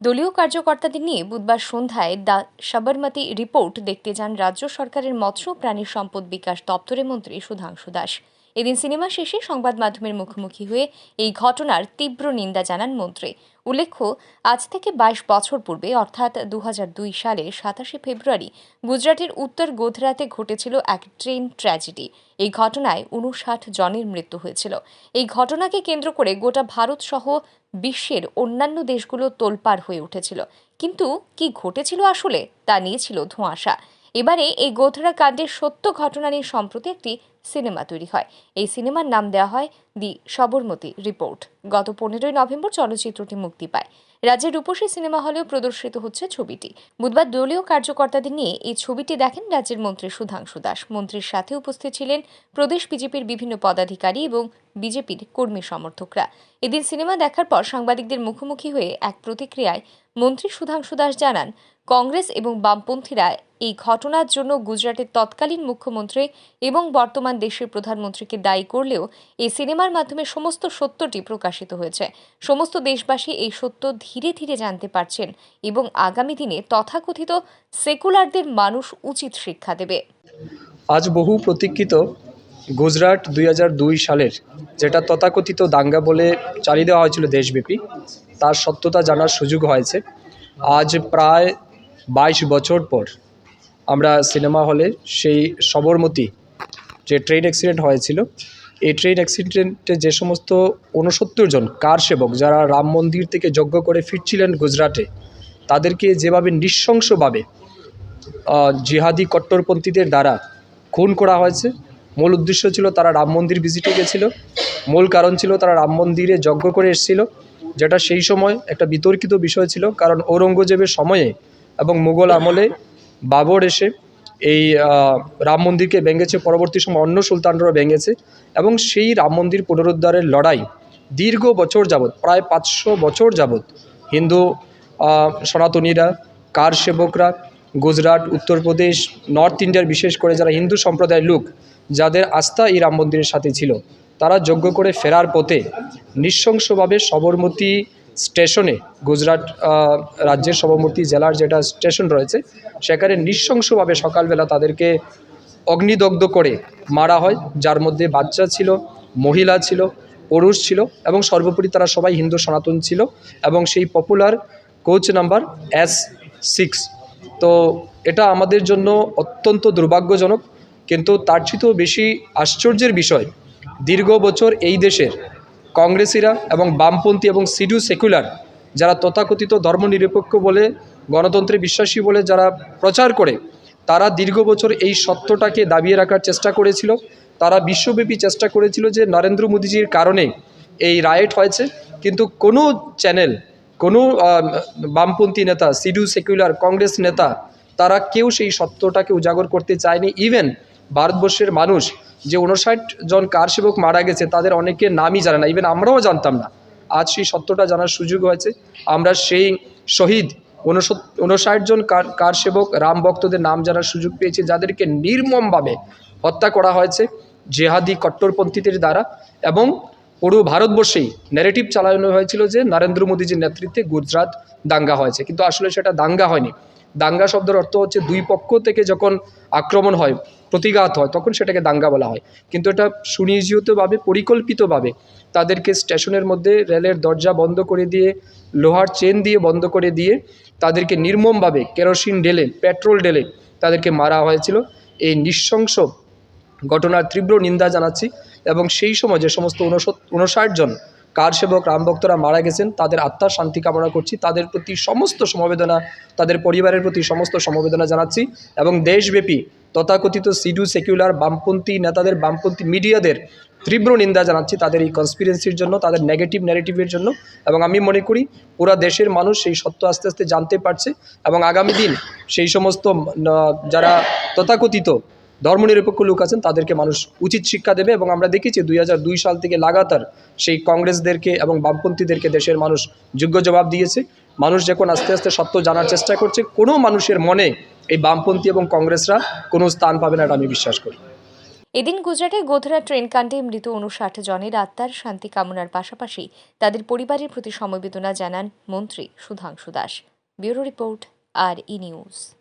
দলীয় কার্যকর্তাদের নিয়ে বুধবার সন্ধ্যায় দা সাবরমতি রিপোর্ট দেখতে যান রাজ্য সরকারের মৎস্য প্রাণী সম্পদ বিকাশ দপ্তরের মন্ত্রী সুধাংশু দাস। এদিন সিনেমা শেষে সংবাদ মাধ্যমের মুখোমুখি হয়ে এই ঘটনার তীব্র নিন্দা জানান মন্ত্রী। উল্লেখ্য, আজ থেকে বাইশ বছর পূর্বে, অর্থাৎ দু সালে সাতাশে ফেব্রুয়ারি, গুজরাটের উত্তর গোধরাতে ঘটেছিল এক ট্রেন ট্র্যাজেডি। এই ঘটনায় উনষাট জনের মৃত্যু হয়েছিল। এই ঘটনাকে কেন্দ্র করে গোটা ভারত সহ বিশ্বের অন্যান্য দেশগুলো তোলপাড় হয়ে উঠেছিল। কিন্তু কি ঘটেছিল আসলে, তা নিয়ে ছিল ধোঁয়াশা। এবারে এই গোধরা কাণ্ডের সত্য ঘটনা নিয়ে সম্প্রতি একটি সিনেমা তৈরি হয়। এই সিনেমার নাম দেওয়া হয় দি সবরমতী রিপোর্ট। গত পনেরোই নভেম্বর চলচ্চিত্রটি মুক্তি পায়। রাজ্যের রূপসী সিনেমা হলেও প্রদর্শিত হচ্ছে ছবিটি। বুধবার দলীয় কার্যকর্তাদের নিয়ে এই ছবিটি দেখেন রাজ্যের মন্ত্রী সুধাংশু দাস। মন্ত্রীর সাথে উপস্থিত ছিলেন প্রদেশ বিজেপির বিভিন্ন পদাধিকারী এবং বিজেপির কর্মী সমর্থকরা। এদিন সিনেমা দেখার পর সাংবাদিকদের মুখোমুখি হয়ে এক প্রতিক্রিয়ায় মন্ত্রী সুধাংশু দাস জানান কংগ্রেস এবং বামপন্থীরা এই ঘটনার জন্য গুজরাটের তৎকালীন মুখ্যমন্ত্রী এবং বর্তমান দেশের প্রধানমন্ত্রীকে দায়ী করলেও এই সিনেমার মাধ্যমে সমস্ত সত্যটি প্রকাশিত হয়েছে। সমস্ত দেশবাসী এই সত্য ধীরে ধীরে জানতে পারছেন এবং আগামী দিনে তথাকথিত সেকুলারদের মানুষ উচিত শিক্ষা দেবে। আজ বহু প্রতীক্ষিত গুজরাট দুই হাজার দুই সালের যেটা তথাকথিত দাঙ্গা বলে চালিয়ে দেওয়া হয়েছিল দেশব্যাপী, তার সত্যতা জানার সুযোগ হয়েছে। আজ প্রায় বাইশ বছর পর আমরা সিনেমা হলে সেই সবরমতী যে ট্রেন অ্যাক্সিডেন্ট হয়েছিল, এই ট্রেন অ্যাক্সিডেন্টে যে সমস্ত ঊনসত্তর জন কার সেবক যারা রাম মন্দির থেকে যজ্ঞ করে ফিরছিলেন গুজরাটে, তাদেরকে যেভাবে নৃশংসভাবে জিহাদি কট্টরপন্থীদের দ্বারা খুন করা হয়েছে, মূল উদ্দেশ্য ছিল তারা রাম মন্দির ভিজিটে গেছিল, মূল কারণ ছিল তারা রাম মন্দিরে যজ্ঞ করে এসেছিল, যেটা সেই সময় একটা বিতর্কিত বিষয় ছিল, কারণ ঔরঙ্গজেবের সময়ে এবং মুঘল আমলে বাবর এসে এই রাম মন্দিরকে ভেঙেছে। পরবর্তী সময় অন্য সুলতানরাও ভেঙেছে এবং সেই রাম মন্দির পুনরুদ্ধারের লড়াই দীর্ঘ বছর যাবৎ, প্রায় পাঁচশো বছর যাবৎ হিন্দু সনাতনীরা, কার সেবকরা, গুজরাট, উত্তরপ্রদেশ, নর্থ ইন্ডিয়ার বিশেষ করে যারা হিন্দু সম্প্রদায়ের লোক, যাদের আস্থা এই রাম মন্দিরের সাথে ছিল, তারা যজ্ঞ করে ফেরার পথে নৃশংসভাবে সবরমতী স্টেশনে গুজরাট রাজ্যের সবরমতী জেলার যেটা স্টেশন রয়েছে, সেখানে নৃশংসভাবে সকালবেলা তাদেরকে অগ্নিদগ্ধ করে মারা হয়। যার মধ্যে বাচ্চা ছিল, মহিলা ছিল, পুরুষ ছিল এবং সর্বোপরি তারা সবাই হিন্দু সনাতন ছিল এবং সেই popular coach number S six তো এটা আমাদের জন্য অত্যন্ত দুর্ভাগ্যজনক, কিন্তু তার চেয়েও বেশি আশ্চর্যের বিষয়, দীর্ঘ বছর এই দেশের কংগ্রেসিরা এবং বামপন্থী এবং সিডু সেকুলার যারা তথাকথিত ধর্মনিরপেক্ষ বলে, গণতন্ত্রে বিশ্বাসী বলে যারা প্রচার করে, তারা দীর্ঘ বছর এই সত্যটাকে দাবিয়ে রাখার চেষ্টা করেছিল। তারা বিশ্বব্যাপী চেষ্টা করেছিল যে নরেন্দ্র মোদীজির কারণে এই রায়েট হয়েছে। কিন্তু কোনো চ্যানেল কোনো বামপন্থী নেতা, সিডু সেকুলার কংগ্রেস নেতা, তারা কেউ সেই সত্যটাকে উজাগর করতে চায়নি। ইভেন ভারতবর্ষের মানুষ যে উনষাট জন কার সেবক মারা গেছে, তাদের অনেকে নামই জানে না। ইভেন আমরাও জানতাম না। আজ সেই সত্যটা জানার সুযোগ হয়েছে। আমরা সেই শহীদ উনষাট জন কার কার সেবক রাম ভক্তদের নাম জানার সুযোগ পেয়েছি, যাদেরকে নির্মমভাবে হত্যা করা হয়েছে জেহাদি কট্টরপন্থীদের দ্বারা এবং পুরো ভারতবর্ষেই ন্যারেটিভ চালানো হয়েছিল যে নরেন্দ্র মোদীজির নেতৃত্বে গুজরাট দাঙ্গা হয়েছে। কিন্তু আসলে সেটা দাঙ্গা হয়নি। দাঙ্গা শব্দের অর্থ হচ্ছে দুই পক্ষ থেকে যখন আক্রমণ হয় প্রতিঘাত হয়, তখন সেটাকে দাঙ্গা বলা হয়। কিন্তু এটা সুনিয়োজিতভাবে, পরিকল্পিতভাবে তাদেরকে স্টেশনের মধ্যে রেলের দরজা বন্ধ করে দিয়ে, লোহার চেন দিয়ে বন্ধ করে দিয়ে তাদেরকে নির্মমভাবে কেরোসিন ডেলে পেট্রোল ঢেলে তাদেরকে মারা হয়েছিল। এই নৃশংস ঘটনার তীব্র নিন্দা জানাচ্ছি এবং সেই সময় যে সমস্ত উনষাট জন কার সেবক রাম ভক্তরা মারা গেছেন, তাদের আত্মার শান্তি কামনা করছি। তাদের প্রতি সমস্ত সমবেদনা, তাদের পরিবারের প্রতি সমস্ত সমবেদনা জানাচ্ছি এবং দেশব্যাপী তথাকথিত সিডু সেকুলার বামপন্থী নেতাদের, বামপন্থী মিডিয়াদের তীব্র নিন্দা জানাচ্ছি তাদের এই কনস্পিরেন্সির জন্য, তাদের নেগেটিভ ন্যারেটিভের জন্য এবং আমি মনে করি পুরা দেশের মানুষ সেই সত্য আস্তে আস্তে জানতে পারছে এবং আগামী দিন সেই সমস্ত যারা তথাকথিত ধর্মনিরপেক্ষ লোক আছেন তাদেরকে মানুষ উচিত শিক্ষা দেবে এবং আমরা দেখেছি দুই হাজার দুই সাল থেকে লাগাতার সেই কংগ্রেসদেরকে এবং বামপন্থীদেরকে দেশের মানুষ যোগ্য জবাব দিয়েছে। মানুষ যখন আস্তে আস্তে সত্য জানার চেষ্টা করছে, কোনো মানুষের মনে এই বামপন্থী এবং কংগ্রেসরা কোনো স্থান পাবে না এটা আমি বিশ্বাস করি। এদিন গুজরাটের গোধরা ট্রেন কাণ্ডে মৃত উনষাট জনের আত্মার শান্তি কামনার পাশাপাশি তাদের পরিবারের প্রতি সমবেদনা জানান মন্ত্রী Sudhanshu Das. Bureau report, R E news.